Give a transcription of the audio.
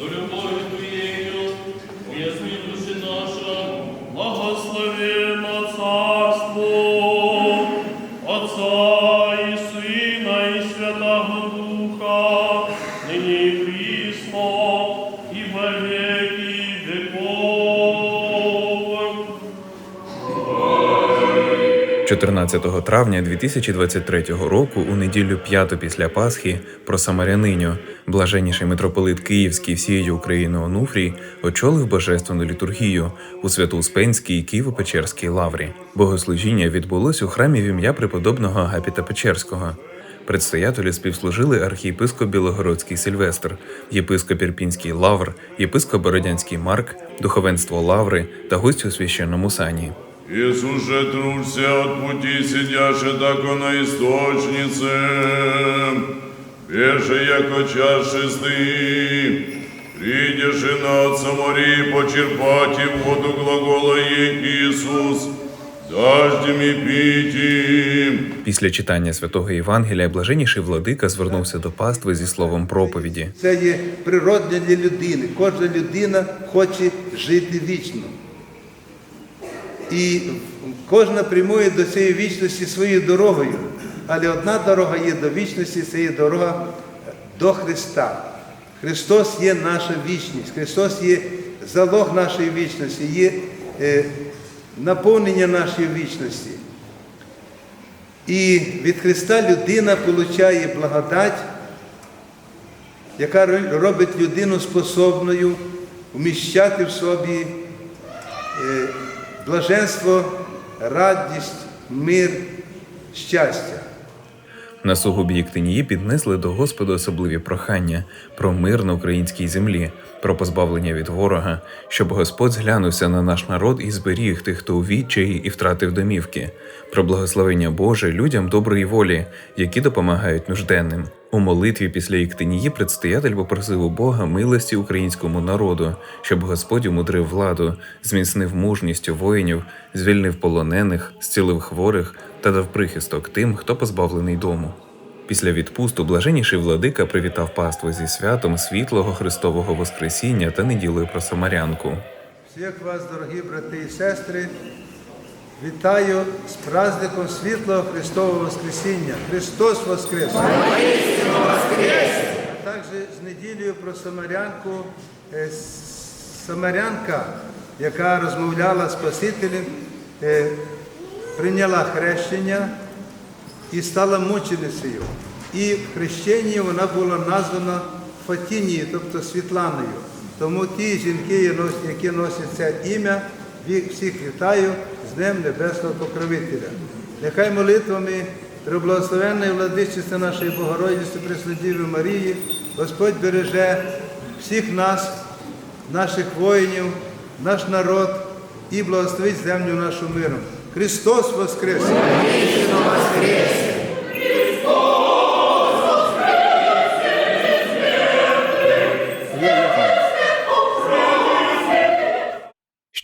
но любовью Твоею уясни души наша, благословенно царство Отца и Сына и Святого Духа, ныне и присно, и во веки веков. 14 травня 2023 року, у неділю п'яту після Пасхи, про Самаряниню, блаженніший митрополит Київський всієї України Онуфрій очолив божественну літургію у Свято-Успенській Києво-Печерській лаврі. Богослужіння відбулось у храмі в ім'я преподобного Агапіта Печерського. Предстоятелі співслужили архієпископ Білогородський Сильвестр, єпископ Ірпінський Лавр, єпископ Бородянський Марк, духовенство Лаври та гості у священному сані. Иисус же трудся от пути сидяше, тако на источнице, Пеше, яко чашисты, придешь и на Отца морей почерпать и воду глагола ей Иисус, дождями пить. Після читання святого Євангелія блаженніший владика звернувся до пастви зі словом проповіді. Це є природне для людини. Кожна людина хоче жити вічно. І кожна прямує до цієї вічності своєю дорогою. Але одна дорога є до вічності, це є дорога до Христа. Христос є наша вічність, Христос є залог нашої вічності, є е, наповнення нашої вічності. І від Христа людина отримує благодать, яка робить людину способною вміщати в собі е, блаженство, радість, мир, щастя. На сугубі піднесли до Господа особливі прохання про мир на українській землі, про позбавлення від ворога, щоб Господь зглянувся на наш народ і зберіг тих, хто у відчаї і втратив домівки, про благословення Боже людям доброї волі, які допомагають нужденним. У молитві після Єктинії предстоятель попросив у Бога милості українському народу, щоб Господь умудрив владу, зміцнив мужність воїнів, звільнив полонених, зцілив хворих та дав прихисток тим, хто позбавлений дому. Після відпусту блаженніший владика привітав паству зі святом світлого Христового Воскресіння та неділею про Самарянку. Всіх вас, дорогі брати і сестри, вітаю з праздником світлого Христового Воскресіння. Христос Воскрес! А також з неділею про Самарянку. Е, Самарянка, яка розмовляла з Спасителем, е, прийняла хрещення і стала мученицею. І в хрещенні вона була названа Фатінією, тобто Світланою. Тому ті жінки, які носять це ім'я, всіх вітаю Днем Небесного Покровителя. Нехай молитвами Преблагословенної владичиці нашої Богородиці Преснодіви Марії, Господь береже всіх нас, наших воїнів, наш народ і благословить землю нашу миром. Христос Воскрес!